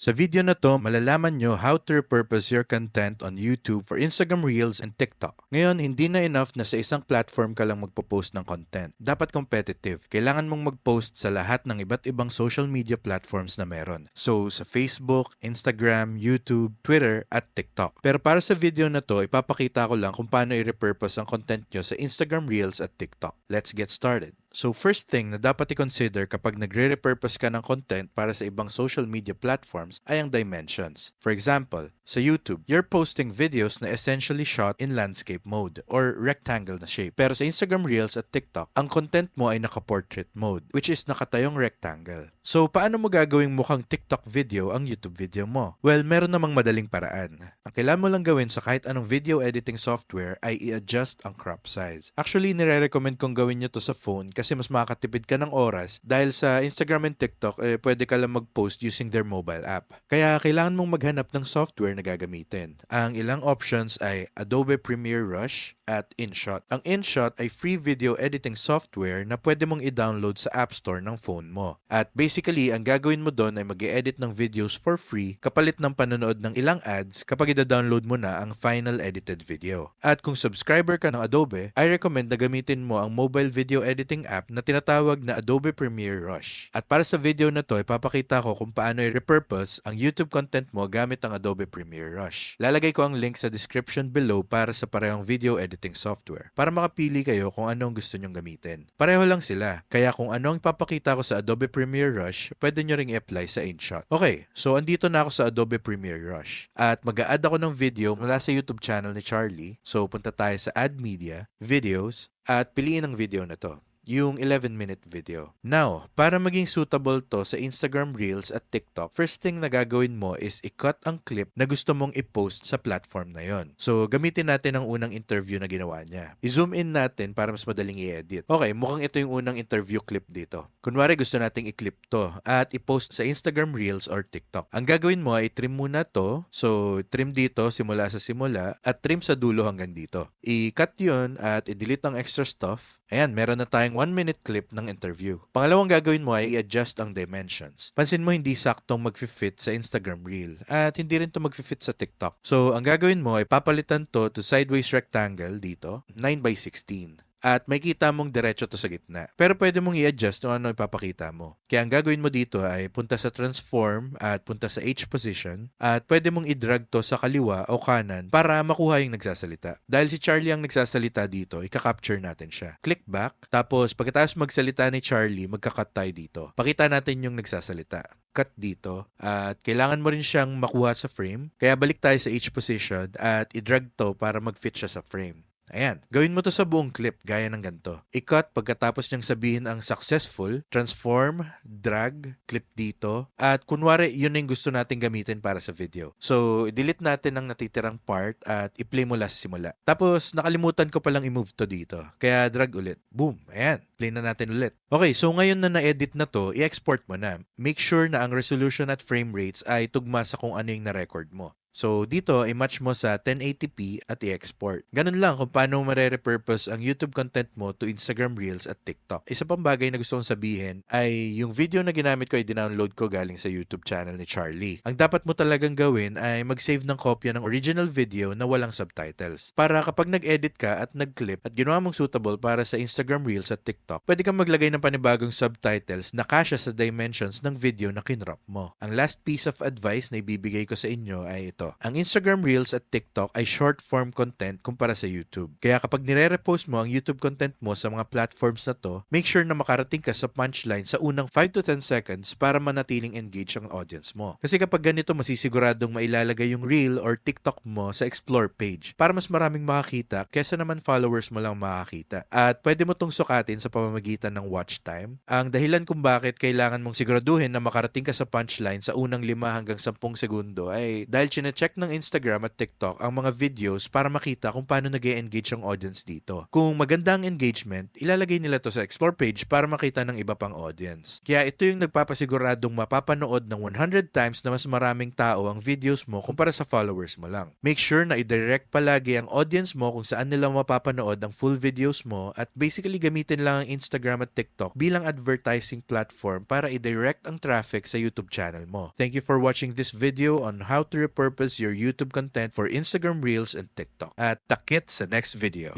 Sa video na to, malalaman nyo how to repurpose your content on YouTube for Instagram Reels and TikTok. Ngayon, hindi na enough na sa isang platform ka lang magpo-post ng content. Dapat competitive. Kailangan mong mag-post sa lahat ng iba't ibang social media platforms na meron. So, sa Facebook, Instagram, YouTube, Twitter, at TikTok. Pero para sa video na to, ipapakita ko lang kung paano i-repurpose ang content nyo sa Instagram Reels at TikTok. Let's get started. So first thing na dapat i-consider kapag nagre-repurpose ka ng content para sa ibang social media platforms ay ang dimensions. For example, sa YouTube, you're posting videos na essentially shot in landscape mode or rectangle na shape. Pero sa Instagram Reels at TikTok, ang content mo ay naka-portrait mode, which is nakatayong rectangle. So, paano mo gagawing mukhang TikTok video ang YouTube video mo? Well, meron namang madaling paraan. Ang kailangan mo lang gawin sa kahit anong video editing software ay i-adjust ang crop size. Actually, nire-recommend kong gawin nyo to sa phone kasi mas makakatipid ka ng oras dahil sa Instagram and TikTok, eh, pwede ka lang mag-post using their mobile app. Kaya kailangan mong maghanap ng software na gagamitin. Ang ilang options ay Adobe Premiere Rush at InShot. Ang InShot ay free video editing software na pwede mong i-download sa App Store ng phone mo. At basically, ang gagawin mo doon ay mag edit ng videos for free kapalit ng panonood ng ilang ads kapag i-download mo na ang final edited video. At kung subscriber ka ng Adobe, I recommend na gamitin mo ang mobile video editing app na tinatawag na Adobe Premiere Rush. At para sa video na to, ipapakita ko kung paano i-repurpose ang YouTube content mo gamit ang Adobe Premiere Rush. Lalagay ko ang link sa description below para sa parehong video editing software para makapili kayo kung ano ang gusto nyong gamitin. Pareho lang sila, kaya kung ano ang ipapakita ko sa Adobe Premiere Rush, pwede nyo ring i-apply sa InShot. Okay, so andito na ako sa Adobe Premiere Rush at mag-a-add ako ng video mula sa YouTube channel ni Charlie. So punta tayo sa Add Media, Videos, at piliin ang video na to yung 11-minute video. Now, para maging suitable to sa Instagram Reels at TikTok, first thing na gagawin mo is i-cut ang clip na gusto mong i-post sa platform na yon. So, gamitin natin ang unang interview na ginawa niya. I-zoom in natin para mas madaling i-edit. Okay, mukhang ito yung unang interview clip dito. Kunwari gusto nating i-clip to at i-post sa Instagram Reels or TikTok. Ang gagawin mo ay trim muna to. So, trim dito simula sa simula at trim sa dulo hanggang dito. I-cut yun at i-delete ang extra stuff. Ayan, meron na tayong 1 minute clip ng interview. Pangalawang gagawin mo ay i-adjust ang dimensions. Pansin mo hindi saktong mag-fit sa Instagram Reel at hindi rin to mag-fit sa TikTok. So, ang gagawin mo ay papalitan to to sideways rectangle dito, 9 by 16 at may kita mong diretso to sa gitna. Pero pwede mong i-adjust kung ano ipapakita mo. Kaya ang gagawin mo dito ay punta sa transform at punta sa H position at pwede mong i-drag to sa kaliwa o kanan para makuha yung nagsasalita. Dahil si Charlie ang nagsasalita dito, ika-capture natin siya. Click back, tapos pagkatapos magsalita ni Charlie, magka-cut tayo dito. Pakita natin yung nagsasalita cut dito at kailangan mo rin siyang makuha sa frame. Kaya balik tayo sa H position at i-drag to para mag-fit siya sa frame. Ayan, gawin mo to sa buong clip gaya ng ganito. I-cut pagkatapos niyang sabihin ang successful, transform, drag, clip dito, at kunwari yun yung gusto natin gamitin para sa video. So, delete natin ang natitirang part at i-play mo last simula. Tapos, nakalimutan ko palang i-move to dito. Kaya drag ulit. Boom, ayan, play na natin ulit. Okay, so ngayon na na-edit na to, i-export mo na. Make sure na ang resolution at frame rates ay tugma sa kung ano yung na-record mo. So, dito, i-match mo sa 1080p at i-export. Ganun lang kung paano mare-repurpose ang YouTube content mo to Instagram Reels at TikTok. Isa pang bagay na gusto kong sabihin ay yung video na ginamit ko ay dinownload ko galing sa YouTube channel ni Charlie. Ang dapat mo talagang gawin ay mag-save ng kopya ng original video na walang subtitles. Para kapag nag-edit ka at nag-clip at ginawa mong suitable para sa Instagram Reels at TikTok, pwede kang maglagay ng panibagong subtitles na kasya sa dimensions ng video na kinrop mo. Ang last piece of advice na ibibigay ko sa inyo ay ito. Ang Instagram Reels at TikTok ay short form content kumpara sa YouTube. Kaya kapag nire-repost mo ang YouTube content mo sa mga platforms na to, make sure na makarating ka sa punchline sa unang 5 to 10 seconds para manatiling engage ang audience mo. Kasi kapag ganito, masisiguradong mailalagay yung Reel or TikTok mo sa Explore page para mas maraming makakita kesa naman followers mo lang makakita. At pwede mo tong sukatin sa pamamagitan ng watch time. Ang dahilan kung bakit kailangan mong siguraduhin na makarating ka sa punchline sa unang 5 hanggang 10 segundo ay dahil chine-check ng Instagram at TikTok ang mga videos para makita kung paano nag engage ang audience dito. Kung maganda ang engagement, ilalagay nila to sa explore page para makita ng iba pang audience. Kaya ito yung nagpapasiguradong mapapanood ng 100 times na mas maraming tao ang videos mo kumpara sa followers mo lang. Make sure na i-direct palagi ang audience mo kung saan nila mapapanood ang full videos mo at basically gamitin lang ang Instagram at TikTok bilang advertising platform para i-direct ang traffic sa YouTube channel mo. Thank you for watching this video on how to repurpose your YouTube content for Instagram Reels and TikTok. At takit sa next video.